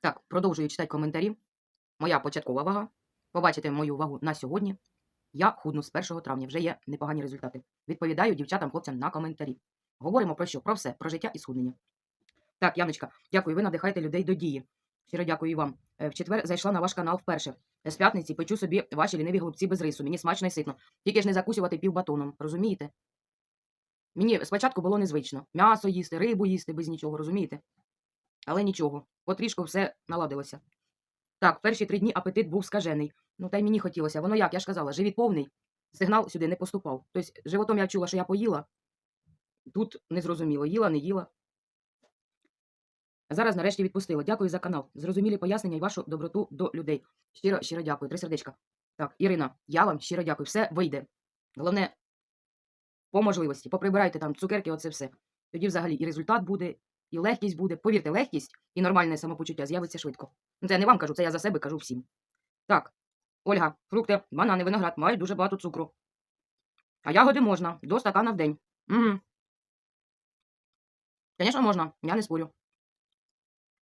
Так, продовжую читати коментарі. Моя початкова вага. Побачите мою вагу на сьогодні. Я худну з 1 травня, вже є непогані результати. Відповідаю дівчатам, хлопцям на коментарі. Говоримо про що? Про все, про життя і схуднення. Так, Яночка, дякую, ви надихаєте людей до дії. Щиро дякую вам. Е, В четвер зайшла на ваш канал вперше. З п'ятниці печу собі ваші ліниві голубці без рису. Мені смачно і ситно. Тільки ж не закусувати півбатоном, розумієте? Мені спочатку було незвично. М'ясо їсти, рибу їсти без нічого, розумієте? Але нічого, потрішку все наладилося. Так, перші три дні апетит був скажений. Ну та й мені хотілося. Воно як, я ж казала, живіт повний, сигнал сюди не поступав. Тобто, животом я чула, що я поїла. Тут не зрозуміло, їла, не їла. Зараз нарешті відпустила. Дякую за канал. Зрозумілі пояснення і вашу доброту до людей. Щиро, щиро дякую. Три сердечка. Так, Ірина, я вам щиро дякую. Все вийде. Головне, по можливості, поприбирайте там цукерки, оце все. Тоді взагалі і результат буде, і легкість буде. Повірте, легкість і нормальне самопочуття з'явиться швидко. Це я не вам кажу, це я за себе кажу всім. Так, Ольга, фрукти, банани, виноград мають дуже багато цукру. А ягоди можна, до стакана в день. Угу. Звісно, можна, я не спорю.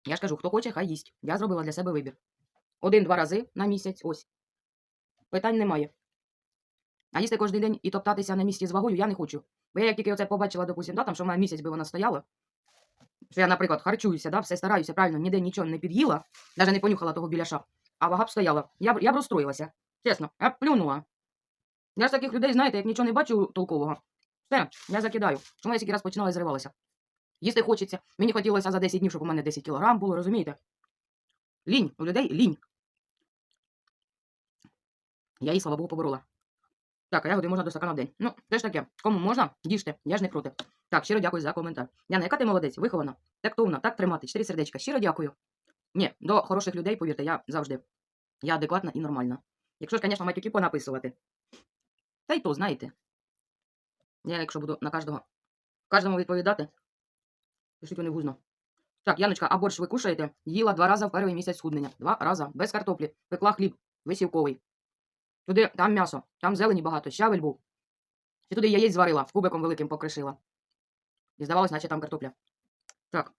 Я ж кажу, хто хоче, хай їсть. Я зробила для себе вибір. Один-два рази на місяць, ось. Питань немає. А їсти кожен день і топтатися на місці з вагою я не хочу. Бо я як тільки оце побачила, допустим, да, там, що в мене місяць би вона стояла, що я, наприклад, харчуюся, да, все стараюся, правильно, ніде нічого не під'їла, навіть не понюхала того біляша, а вага б стояла. Я б, я б розстроїлася. Чесно, я б плюнула. Я ж таких людей, знаєте, як нічого не бачу толкового. Все, я закидаю. Чому я стільки раз починала і зривалася? Їсти хочеться. Мені хотілося за 10 днів, щоб у мене 10 кілограм було, розумієте? Лінь, у людей лінь. Я її, слава Богу, поборола. Так, ягоди можна до стакана в день. Ну, це ж таке. Кому можна, їжте, я ж не проти. Так, щиро дякую за коментар. Яна, яка ти молодець, вихована, тактовна, так тримати, чотири сердечка. Щиро дякую. Ні, до хороших людей, повірте, я завжди. Я адекватна і нормальна. Якщо ж, звісно, матюки понаписувати. Та й то, знаєте. Я, якщо буду на кожного, кожному відповідати, пишіть вони гузно. Так, Яночка, а борщ ви кушаєте? Їла два рази в перший місяць схуднення. Два рази. Без картоплі. Пекла хліб. Висівковий. Туди там м'ясо, там зелені багато, щавель був. І туди яєць зварила, кубиком великим покришила. І здавалось, наче там картопля. Так.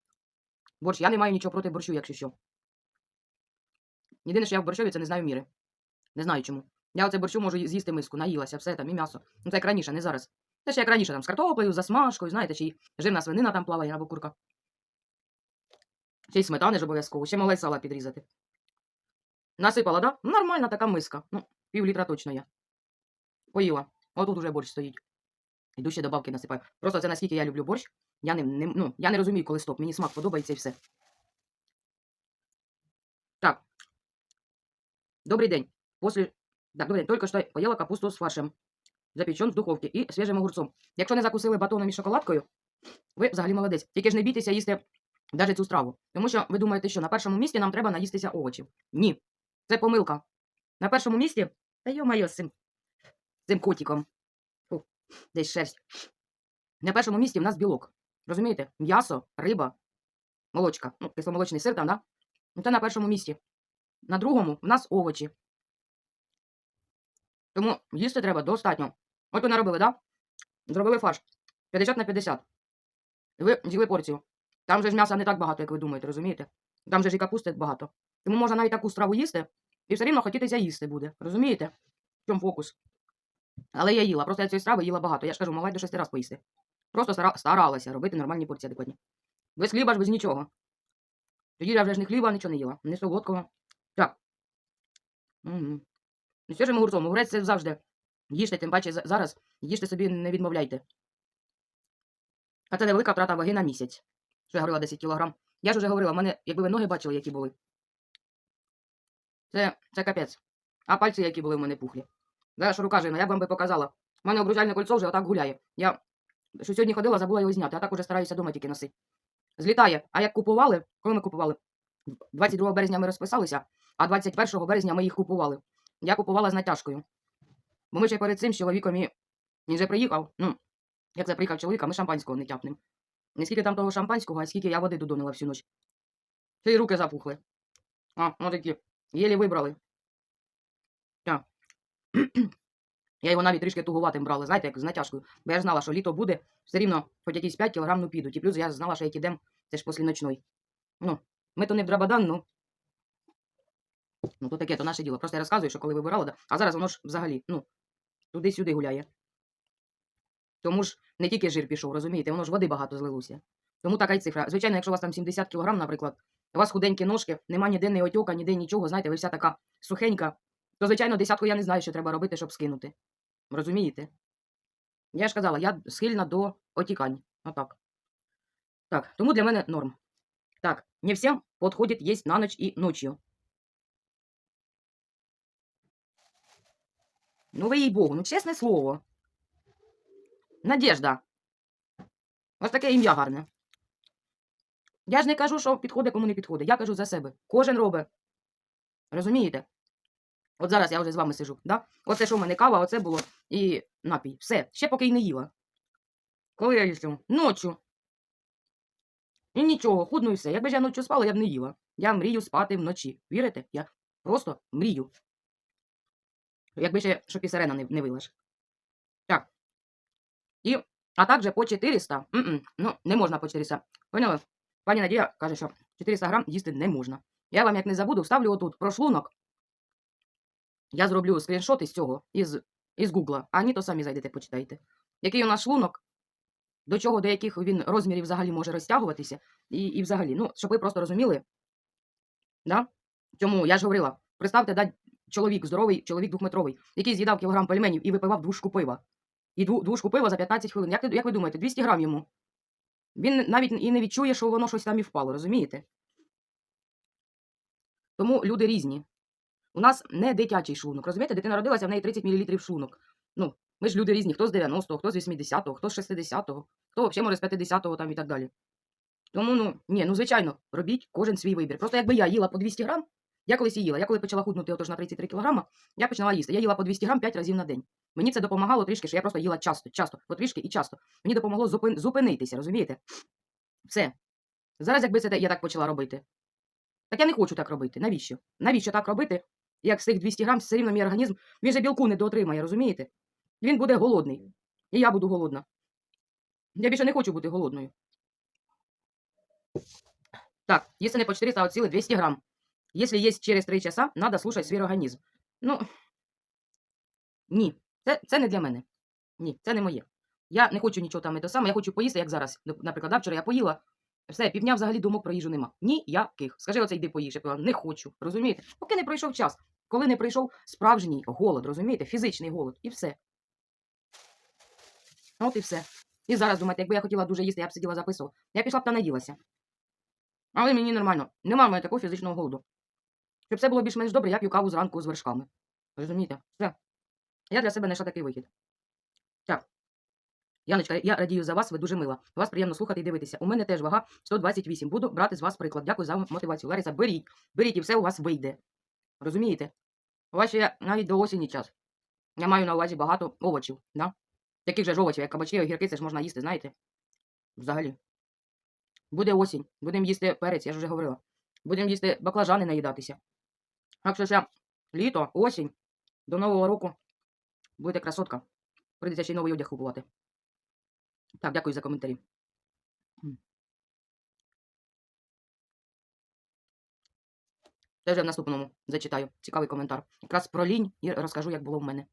Борщ, я не маю нічого проти борщу, якщо що. Єдине, що я в борщові, це не знаю міри. Не знаю чому. Я оце борщу можу з'їсти миску, наїлася, все там, і м'ясо. Ну це як раніше, не зараз. Це ще як раніше, там, з картоплею, засмажкою, знаєте, чи жирна свинина там плаває або курка. Ще й сметани ж обов'язково, ще й сала підрізати. Насипала, да? Нормальна така миска. Ну, пів літра точно є. Поїла. Отут уже борщ стоїть. Іду ще добавки насипаю. Просто це наскільки я люблю борщ. Я не, не, ну, я не розумію, коли стоп. Мені смак подобається і все. Так. Добрий день. После... Так, добрий день. Только что поїла капусту з фаршем. Запечен в духовці і свіжим огурцом. Якщо не закусили батоном і шоколадкою, ви взагалі молодець. Тільки ж не бійтеся їсти навіть цю страву. Тому що ви думаєте, що на першому місці нам треба наїстися овочів. Ні. Це помилка. На першому місці. Та йо-майо, з цим, цим котиком. Фу, десь шерсть. На першому місці в нас білок. Розумієте? М'ясо, риба, молочка. Ну, кисломолочний сир там, да? Ну, це на першому місці. На другому в нас овочі. Тому їсти треба достатньо. От ви наробили, да? Зробили фарш. 50 на 50. І ви з'їли порцію. Там же ж м'яса не так багато, як ви думаєте, розумієте? Там же ж і капусти багато. Тому можна навіть таку страву їсти, і все рівно хотітися їсти буде. Розумієте? В чому фокус? Але я їла. Просто я цієї страви їла багато. Я ж кажу, могла до шести раз поїсти. Просто старалася робити нормальні порції адекватні. Без хліба ж без нічого. Тоді я вже ж не хліба, нічого не їла. Не солодкого. Так. Угу. Свіжим огурцом. Огурець це завжди. Їжте, тим паче зараз їжте собі не відмовляйте. А це невелика втрата ваги на місяць. Що я говорила 10 кілограм. Я ж уже говорила, в мене, якби ви ноги бачили, які були. Це, це капець. А пальці, які були в мене пухлі. Зараз рука жирна, я б вам би показала. У мене обручальне кольцо вже отак гуляє. Я що сьогодні ходила, забула його зняти, а так уже стараюся дома тільки носити. Злітає. А як купували, коли ми купували? 22 березня ми розписалися, а 21 березня ми їх купували. Я купувала з натяжкою. Бо ми ще перед цим з чоловіком і він вже приїхав. Ну, як це приїхав чоловік, а ми шампанського не тяпнемо. Не скільки там того шампанського, а скільки я води додонила всю ніч. Ще й руки запухли. А, ну такі. Єлі вибрали. Так. Я його навіть трішки тугуватим брала, знаєте, як з натяжкою. Бо я ж знала, що літо буде, все рівно хоч якісь 5 кілограм ну підуть. І плюс я знала, що як ідем, це ж після ночної. Ну, ми то не в Драбадан, ну, Ну, то таке, то наше діло. Просто я розказую, що коли вибирала, да, а зараз воно ж взагалі, ну, туди-сюди гуляє. Тому ж не тільки жир пішов, розумієте, воно ж води багато злилося. Тому така й цифра. Звичайно, якщо у вас там 70 кг, наприклад, у вас худенькі ножки, нема ніде ні отьока, ніде нічого, знаєте, ви вся така сухенька, то, звичайно, десятку я не знаю, що треба робити, щоб скинути. Розумієте? Я ж казала, я схильна до отікань. Отак. Так, тому для мене норм. Так, не всем подходит есть на ночь и ночью. Ну, ви їй Богу, ну чесне слово. Надежда. Ось таке ім'я гарне. Я ж не кажу, що підходить, кому не підходить. Я кажу за себе. Кожен робить. Розумієте? От зараз я вже з вами сижу. Да? Оце що в мене кава, оце було і напій. Все. Ще поки й не їла. Коли я їсти? Ночу. І нічого, худно і все. Якби ж я ночі спала, я б не їла. Я мрію спати вночі. Вірите? Я просто мрію. Якби ще щоб і сирена не, не вила. Так. І, а також по 400. М-м, ну, не можна по 400. Поняли? Пані Надія каже, що 400 грам їсти не можна. Я вам, як не забуду, вставлю отут прошлунок. Я зроблю скріншот із цього, із, із Гугла. А ні, то самі зайдете, почитайте. Який у нас шлунок, до чого, до яких він розмірів взагалі може розтягуватися. І, і взагалі, ну, щоб ви просто розуміли. Да? Чому я ж говорила, представте, да, чоловік здоровий, чоловік двохметровий, який з'їдав кілограм пельменів і випивав двушку пива. І дву, двушку пива за 15 хвилин. Як, як ви думаєте, 200 грам йому? Він навіть і не відчує, що воно щось там і впало, розумієте? Тому люди різні. У нас не дитячий шлунок. Розумієте, дитина родилася, в неї 30 мл шлунок. Ну, ми ж люди різні, хто з 90-го, хто з 80-го, хто з 60-го, хто взагалі може з 50-го там і так далі. Тому, ну, ні, ну звичайно, робіть кожен свій вибір. Просто якби я їла по 200 грам, я колись їла. Я коли почала худнути отож на 33 кілограма, я почала їсти. Я їла по 200 грам 5 разів на день. Мені це допомагало трішки, що я просто їла часто, часто, потрішки і часто. Мені допомогло зупин... зупинитися, розумієте? Все. Зараз, якби це я так почала робити. Так я не хочу так робити. Навіщо? Навіщо так робити? Як з тих 200 грам, все рівно мій організм, він же білку не доотримає, розумієте? Він буде голодний. І я буду голодна. Я більше не хочу бути голодною. Так, если не по 400, а от силы 200 грамм. Если есть через 3 часа, надо слушать свій організм. Ну, ні, це, це не для мене. Ні, це не моє. Я не хочу нічого там і те саме, я хочу поїсти, як зараз. Наприклад, да, вчора я поїла, все, півдня взагалі думок про їжу нема. Ніяких. Скажи оце йди поїж. Я сказала, не хочу. Розумієте? Поки не пройшов час. Коли не прийшов справжній голод, розумієте? Фізичний голод. І все. От і все. І зараз думаєте, якби я хотіла дуже їсти, я б сиділа записувала. Я пішла б та наїлася. Але мені нормально. Нема в мене такого фізичного голоду. Щоб все було більш-менш добре, я п'ю каву зранку з вершками. Розумієте? Все. Я для себе знайшла такий вихід. Так. Яночка, я радію за вас, ви дуже мила. Вас приємно слухати і дивитися. У мене теж вага 128. Буду брати з вас приклад. Дякую за мотивацію. Лариса, беріть, беріть і все у вас вийде. Розумієте? У вас ще навіть до осені час. Я маю на увазі багато овочів, да? Таких же ж овочів, як кабачки, огірки, це ж можна їсти, знаєте? Взагалі. Буде осінь, будемо їсти перець, я ж вже говорила. Будемо їсти баклажани наїдатися. Так що ще літо, осінь, до Нового року будете красотка. Прийдеться ще й новий одяг купувати. Так, дякую за коментарі. Теж я в наступному зачитаю. Цікавий коментар. Якраз про лінь і розкажу, як було в мене.